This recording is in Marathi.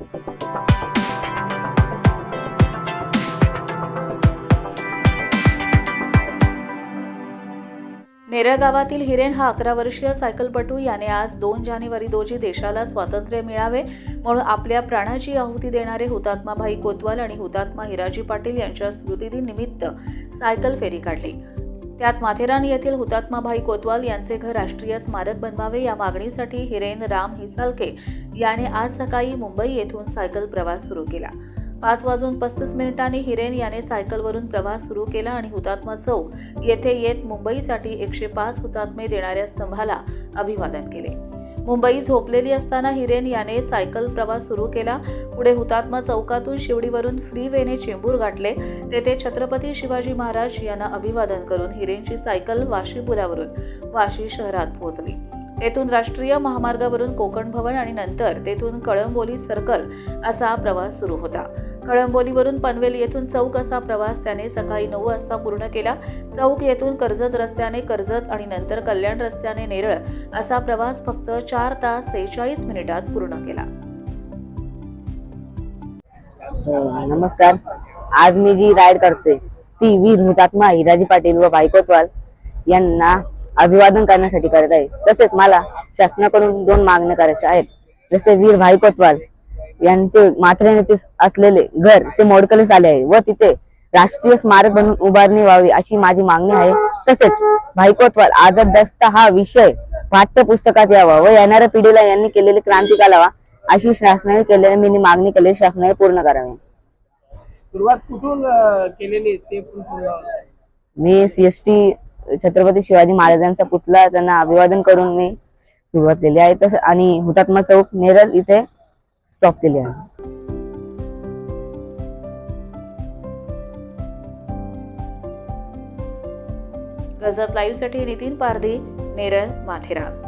नेरळ गावातील हिरेन हा अकरा वर्षीय सायकलपटू. याने आज दोन जानेवारी रोजी देशाला स्वातंत्र्य मिळावे म्हणून आपल्या प्राणाची आहुती देणारे हुतात्मा भाई कोतवाल आणि हुतात्मा हिराजी पाटील यांच्या स्मृतिदिनिमित्त सायकल फेरी काढली. त्यात माथेरान येथील हुतात्माभाई कोतवाल यांचे घर राष्ट्रीय स्मारक बनवावे या मागणीसाठी हिरेन राम हिसालके याने आज सकाळी मुंबई येथून सायकल प्रवास सुरू केला. पाच वाजून पस्तीस मिनिटांनी हिरेन याने सायकलवरून प्रवास सुरू केला आणि हुतात्मा चौक येथे येत मुंबईसाठी एकशे पाच हुतात्मे देणाऱ्या स्तंभाला अभिवादन केले. मुंबई झोपलेली असताना हिरेन याने सायकल प्रवास सुरू केला. पुढे हुतात्मा चौकातून शिवडीवरून फ्री वेने चेंबूर गाठले. तेथे छत्रपती शिवाजी महाराज यांना अभिवादन करून हिरेनची सायकल वाशीपुरावरून वाशी शहरात पोहोचली. तेथून राष्ट्रीय महामार्गावरून कोकण भवन आणि नंतर तेथून कळंबोली सर्कल असा प्रवास सुरू होता. कळंबोलीवरून पनवेल येथून चौक असा प्रवास त्याने सकाळी नऊ वाजता पूर्ण केला. चौक येथून कर्जत रस्त्याने कर्जत आणि नंतर कल्याण रस्त्याने नेरळ असा प्रवास फक्त चार तास सेहेचाळीस मिनिटात पूर्ण केला. हो, नमस्कार. आज मी जी राईड करते ती वीर हुतात्मा हिराजी पाटील व भाई कोतवाल यांना अभिवादन करण्यासाठी करत आहे. तसेच मला शासनाकडून दोन मागण्या करायच्या आहेत. जसे वीर भाई कोतवाल यांचे माथेरान येथे असलेले घर ते मोडकलीस आले आहे. व तिथे राष्ट्रीय स्मारक बनवून उभारणी व्हावी अशी माझी मागणी आहे. तसेच भाई कोतवाल आझाद दस्ता हा विषय पाठ्यपुस्तकात यावा व येणाऱ्या पिढीला यांनी केलेली क्रांती घालावा अशी शासनाने केलेली मी मागणी केलेली शासनाने पूर्ण करावी. सुरुवात कुठून केलेली ते मी सीएसटी छत्रपती शिवाजी महाराजांचा पुतळा त्यांना अभिवादन करून मी सुरुवात केली आहे. तसं आणि हुतात्मा चौक नेरल इथे स्टॉप केली आहे. गजत लाईव्हसाठी नितीन पारधी नेरळ माथेरान.